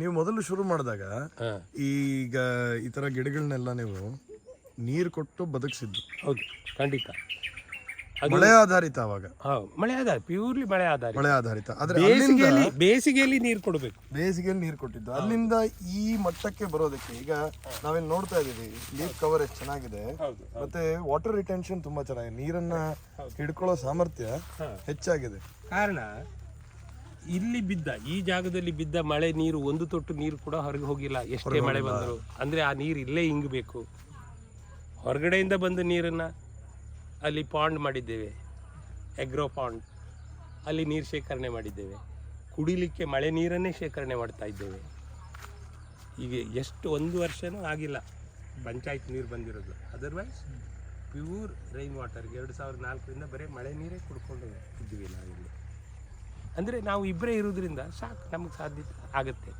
ನೀವು ಮೊದಲು ಶುರು ಮಾಡಿದಾಗ ಈಗ ಈ ತರ ಗಿಡಗಳನ್ನೆಲ್ಲ ನೀವು ನೀರು ಕೊಟ್ಟು ಬದುಕಿಸಿದ್ದು. ಹೌದು ಖಂಡಿತ. ಮಳೆ ಆಧಾರಿತ ಅವಾಗ. ಮಳೆ ಆಧಾರಿತ ಪ್ಯೂರ್ಲಿ ಮಳೆ ಆಧಾರಿತ. ಮಳೆ ಆಧಾರಿತ. ಆದ್ರೆ ಬೇಸಿಗೆಯಲ್ಲಿ ನೀರು ಕೊಡಬೇಕು. ಬೇಸಿಗೆಯಲ್ಲಿ ನೀರು ಕೊಟ್ಟಿದ್ದು. ಅಲ್ಲಿಂದ ಈ ಮಟ್ಟಕ್ಕೆ ಬರೋದಕ್ಕೆ ಈಗ ನಾವೇನ್ ನೋಡ್ತಾ ಇದೀವಿ ಲೀಫ್ ಕವರ್ ಎಷ್ಟು ಚೆನ್ನಾಗಿದೆ ಮತ್ತೆ ವಾಟರ್ ರಿಟೆನ್ಷನ್ ತುಂಬಾ ಚೆನ್ನಾಗಿದೆ. ನೀರನ್ನ ಹಿಡ್ಕೊಳ್ಳೋ ಸಾಮರ್ಥ್ಯ ಹೆಚ್ಚಾಗಿದೆ. ಕಾರಣ ಇಲ್ಲಿ ಬಿದ್ದ ಈ ಜಾಗದಲ್ಲಿ ಬಿದ್ದ ಮಳೆ ನೀರು ಒಂದು ತೊಟ್ಟು ನೀರು ಕೂಡ ಹೊರಗೆ ಹೋಗಿಲ್ಲ. ಎಷ್ಟೇ ಮಳೆ ಬಂದರು. ಅಂದರೆ ಆ ನೀರು ಇಲ್ಲೇ ಇಂಗಬೇಕು. ಹೊರಗಡೆಯಿಂದ ಬಂದ ನೀರನ್ನು ಅಲ್ಲಿ ಪಾಂಡ್ ಮಾಡಿದ್ದೇವೆ. ಎಗ್ರೋ ಪಾಂಡ್ ಅಲ್ಲಿ ನೀರು ಶೇಖರಣೆ ಮಾಡಿದ್ದೇವೆ. ಕುಡಿಲಿಕ್ಕೆ ಮಳೆ ನೀರನ್ನೇ ಶೇಖರಣೆ ಮಾಡ್ತಾ ಇದ್ದೇವೆ. ಈಗ ಎಷ್ಟು ಒಂದು ವರ್ಷನೂ ಆಗಿಲ್ಲ. ಪಂಚಾಯತ್ ನೀರು ಬಂದಿರೋದು. ಅದರ್ವೈಸ್ ಪ್ಯೂರ್ ರೈನ್ ವಾಟರ್ ಎರಡು ಸಾವಿರದ ನಾಲ್ಕರಿಂದ ಬರೀ ಮಳೆ ನೀರೇ ಕುಡ್ಕೊಂಡು ಇದ್ದೀವಿ ನಾವಿಲ್ಲಿ. ಅಂದರೆ ನಾವು ಇಬ್ಬರೇ ಇರೋದ್ರಿಂದ ಸಾಕು, ನಮಗೆ ಸಾಧ್ಯ ಆಗುತ್ತೆ.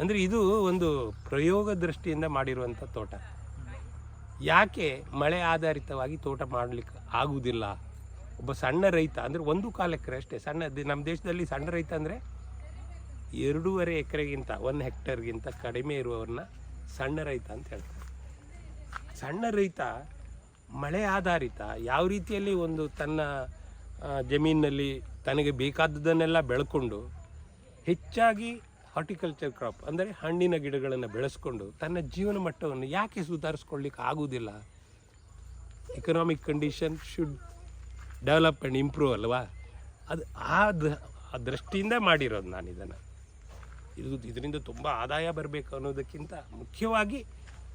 ಅಂದರೆ ಇದು ಒಂದು ಪ್ರಯೋಗ ದೃಷ್ಟಿಯಿಂದ ಮಾಡಿರುವಂಥ ತೋಟ. ಯಾಕೆ ಮಳೆ ಆಧಾರಿತವಾಗಿ ತೋಟ ಮಾಡಲಿಕ್ಕೆ ಆಗುವುದಿಲ್ಲ ಒಬ್ಬ ಸಣ್ಣ ರೈತ, ಅಂದರೆ ಒಂದು ಕಾಲಕ್ಕೆ ಅಷ್ಟೇ, ಸಣ್ಣ ನಮ್ಮ ದೇಶದಲ್ಲಿ ಸಣ್ಣ ರೈತ ಅಂದರೆ ಎರಡೂವರೆ ಎಕರೆಗಿಂತ, ಒಂದು ಹೆಕ್ಟರ್ಗಿಂತ ಕಡಿಮೆ ಇರುವವ್ರನ್ನ ಸಣ್ಣ ರೈತ ಅಂತ ಹೇಳ್ತಾರೆ. ಸಣ್ಣ ರೈತ ಮಳೆ ಆಧಾರಿತ, ಯಾವ ರೀತಿಯಲ್ಲಿ ಒಂದು ತನ್ನ ಜಮೀನಿನಲ್ಲಿ ತನಗೆ ಬೇಕಾದದ್ದನ್ನೆಲ್ಲ ಬೆಳ್ಕೊಂಡು ಹೆಚ್ಚಾಗಿ ಹಾರ್ಟಿಕಲ್ಚರ್ ಕ್ರಾಪ್ ಅಂದರೆ ಹಣ್ಣಿನ ಗಿಡಗಳನ್ನು ಬೆಳೆಸ್ಕೊಂಡು ತನ್ನ ಜೀವನ ಮಟ್ಟವನ್ನು ಯಾಕೆ ಸುಧಾರಿಸ್ಕೊಳ್ಳಿಕ್ಕೆ ಆಗುವುದಿಲ್ಲ? Economic condition should develop and improve ಅಲ್ವಾ? ಅದು ಆ ದೃಷ್ಟಿಯಿಂದ ಮಾಡಿರೋದು ನಾನು ಇದನ್ನು ಇದು ಇದರಿಂದ ತುಂಬ ಆದಾಯ ಬರಬೇಕು ಅನ್ನೋದಕ್ಕಿಂತ ಮುಖ್ಯವಾಗಿ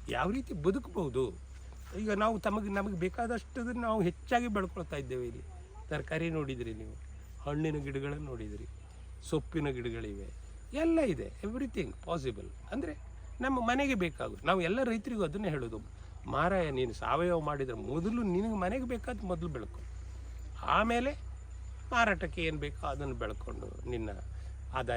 ಯಾವ ರೀತಿ ಬದುಕಬಹುದು? ಈಗ ನಾವು ತಮಗೆ ನಮಗೆ ಬೇಕಾದಷ್ಟದನ್ನು ನಾವು ಹೆಚ್ಚಾಗಿ ಬೆಳ್ಕೊಳ್ತಾ ಇದ್ದೇವೆ ಇಲ್ಲಿ. ತರಕಾರಿ ನೋಡಿದಿರಿ ನೀವು. ಹಣ್ಣಿನ ಗಿಡಗಳನ್ನು ನೋಡಿದಿರಿ, ಸೊಪ್ಪಿನ ಗಿಡಗಳಿವೆ, ಎಲ್ಲ ಇದೆ ಎವ್ರಿಥಿಂಗ್ ಪಾಸಿಬಲ್ ಅಂದರೆ ನಮ್ಮ ಮನೆಗೆ ಬೇಕಾಗುತ್ತೆ ನಾವು ಎಲ್ಲ ರೈತರಿಗೂ ಅದನ್ನೇ ಹೇಳೋದು, ಮಾರಾಯ, ನೀನು ಸಾವಯವ ಮಾಡಿದರೆ ಮೊದಲು ನಿನಗೆ ಮನೆಗೆ ಬೇಕಾದ ಮೊದಲು ಬೆಳ್ಕೊ. ಆಮೇಲೆ ಮಾರಾಟಕ್ಕೆ ಏನು ಬೇಕೋ ಅದನ್ನು ಬೆಳ್ಕೊಂಡು ನಿನ್ನ ಆದಾಯ